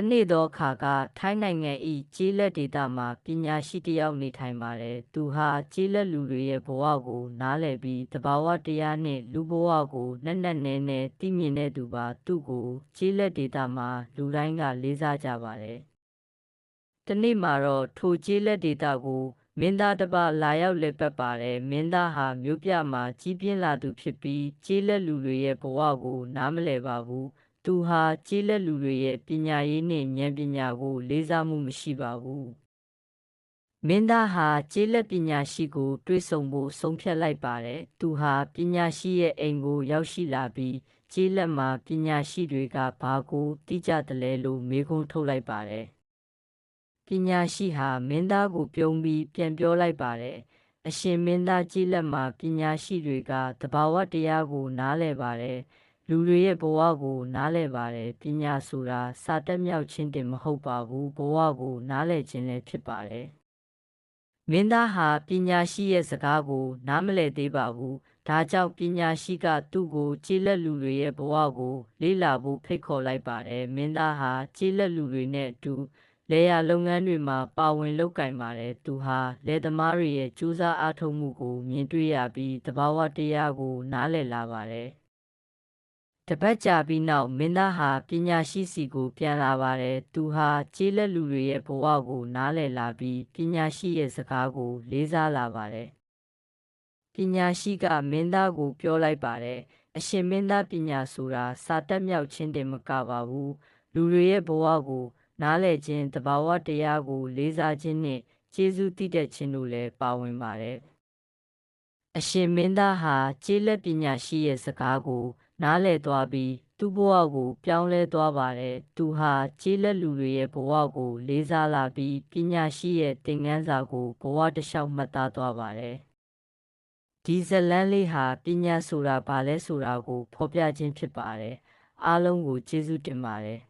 တနေ့သောအခါကထိုင်းနိုင်ငံ၏ကျေးလက်ဒေသမှာပညာရှိတစ်ယောက်နေထိုင်ပါတယ်။သူဟာကျေးလက်လူတွေရဲ့ဘဝကို နားလည်ပြီးသဘာဝတရားနှင့်လူဘဝကိုနက်နက်နဲနဲသိမြင်တဲ့သူပါ။သူ့ကိုကျေးလက်ဒေသမှာလူတိုင်းကလေးစားကြပါတယ်။တနေ့မှာတော့ထိုကျေးလက်ဒေသကိုမင်းသားတစ်ပါးလာရောက်လည်ပတ်ပါတယ်။မင်းသားဟာမြို့ပြမှာကြီးပြင်းလာသူဖြစ်ပြီးကျေးလက်လူတွေရဲ့ဘဝကို နားမလည်ပါဘူး။ သူဟာကျေးလက်လူတွေရဲ့ပညာရေးနှင့်ဉာဏ်ပညာကို လေးစားမှုမရှိပါဘူး။မင်းသားဟာကျေးလက်ပညာရှိကိုတွေ့ဆုံဖို့ဆုံးဖြတ်လိုက်ပါတယ်။သူဟာပညာရှိရဲ့အိမ်ကိုရောက်ရှိလာပြီးကျေးလက်မှာပညာရှိတွေကဘာကိုသိကြတယ်လဲလို့မေးခွန်းထုတ်လိုက်ပါတယ်။ပညာရှိဟာမင်းသားကိုပြုံးပြီးပြန်ပြောလိုက်ပါတယ်။အရှင်မင်းသားကျေးလက်မှာပညာရှိတွေကသဘာဝတရားကိုနားလည်ပါတယ်။ လူတွေရဲ့ဘဝကို နားလည်ပါတယ်။ပညာဆိုတာစာတက်မြောက်ခြင်းတင်မဟုတ်ပါဘူး။ဘဝကို နားလည်ခြင်းလည်းဖြစ်ပါတယ်။မင်းသားဟာပညာရှိရဲ့စကားကို နားမလည်သေးပါဘူး။ဒါကြောင့်ပညာရှိကသူ့ကိုကျေးလက်လူတွေရဲ့ဘဝကို လေ့လာဖို့ဖိတ်ခေါ်လိုက်ပါတယ်။မင်းသားဟာကျေးလက်လူတွေနဲ့အတူလေယာလုပ်ငန်းတွေမှာပါဝင်လုပ်ကင်ပါတယ်။သူဟာလယ်သမားတွေရဲ့ကြိုးစားအားထုတ်မှုကို မြင်တွေ့ရပြီးသဘာဝတရားကို နားလည်လာပါတယ်။ တပတ်ကြာပြီးနောက်မင်းသားဟာပညာရှိစီကိုပြန်လာပါတယ်။သူဟာကျေးလက်လူတွေရဲ့ဘဝကိုနားလည်လာပြီးပညာရှိရဲ့စကားကို လေးစားလာပါတယ်။ပညာရှိကမင်းသားကို ပြောလိုက်ပါတယ်။အရှင်မင်းသားပညာဆိုတာစာတက်မြောက်ခြင်းတင်မကပါဘူး။လူတွေရဲ့ဘဝကို နားလည်ခြင်းတဘာဝတရားကို လေးစားခြင်းနှင့်ကျေးဇူးတည်တဲ့ခြင်းတို့လည်းပါဝင်ပါတယ်။အရှင်မင်းသားဟာကျေးလက်ပညာရှိရဲ့စကားကို နားလည်သွားပြီးသူ့ဘဝကိုပြောင်းလဲသွားပါတယ်။သူဟာကျေးလက်လူတွေရဲ့ဘဝကို လေးစားလာပြီးပညာရှိရဲ့သင်ခန်းစာကိုဘဝတစ်လျှောက်မှတ်သားသွားပါတယ်။ဒီဇလန်းလေးဟာပညာဆိုတာဘာလဲဆိုတာကို ဖော်ပြခြင်းဖြစ်ပါတယ်။အားလုံးကိုကျေးဇူးတင်ပါတယ်။